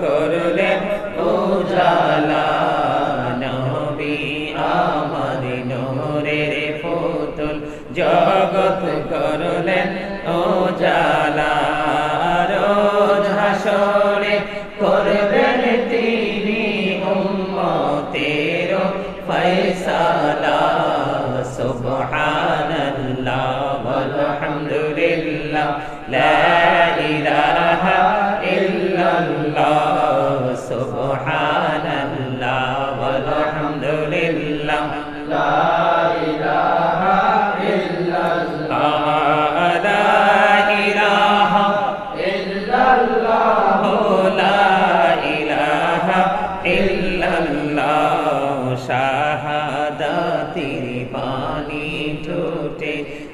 করলেন উজালা নবী আমার নহরের পুতুল। জগৎ করলেন উজালা রোজ হাসরে করবেন তিনি উম্মতের ফয়সালা। সুবহানাল্লাহ walhamdulillah la ilaha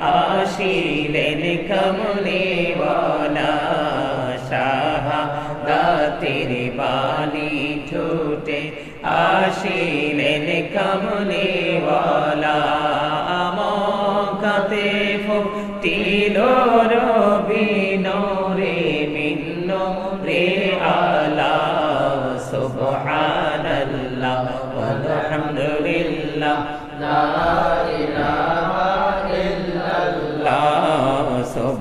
আসিলেন কমলে শাহাদাতির পানি ঠোঁটে আসিলেন কমলে আমকাতে ফুটিল রবি নরে মিন্ন রে আলা সুবহানাল্লাহ walhamdulillah la ilaha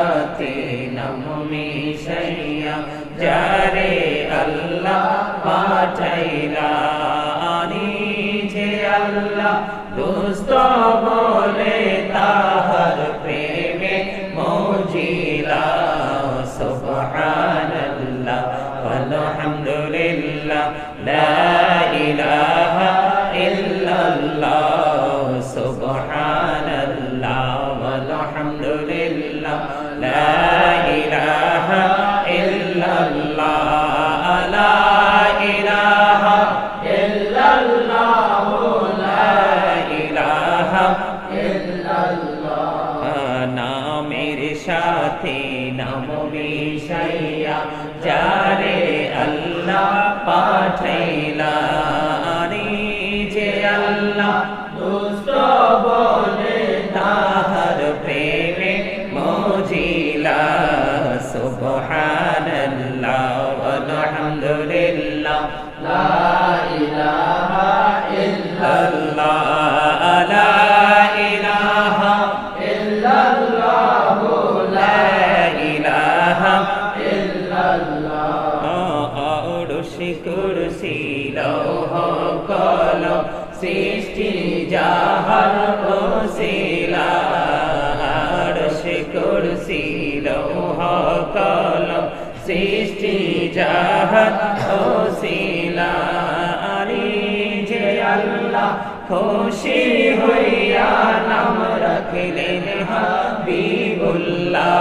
সাথে নাম মিশাইয়া যারে আল্লাহ পাঠাইলা যে আল্লাহ দোস্ত বলে তাহার প্রেমে মজিলা সুবহানাল্লাহ walhamdulillah la সাথে নাম মিশাইয়া, যারে আল্লাহ পাঠাইলা। যে আল্লাহ দুষ্ট বলে তাহার প্রেমে মজিলা। সুবহানাল্লাহ walhamdulillah la ilaha কুরসি লৌহ কল সৃষ্টি জাহার ওসিলা সে কুরসি লৌহ কল সৃষ্টি জাহার ওসিলা যে আল্লাহ খুশি হইয়া নাম রাখলেন হাবিবুল্লাহ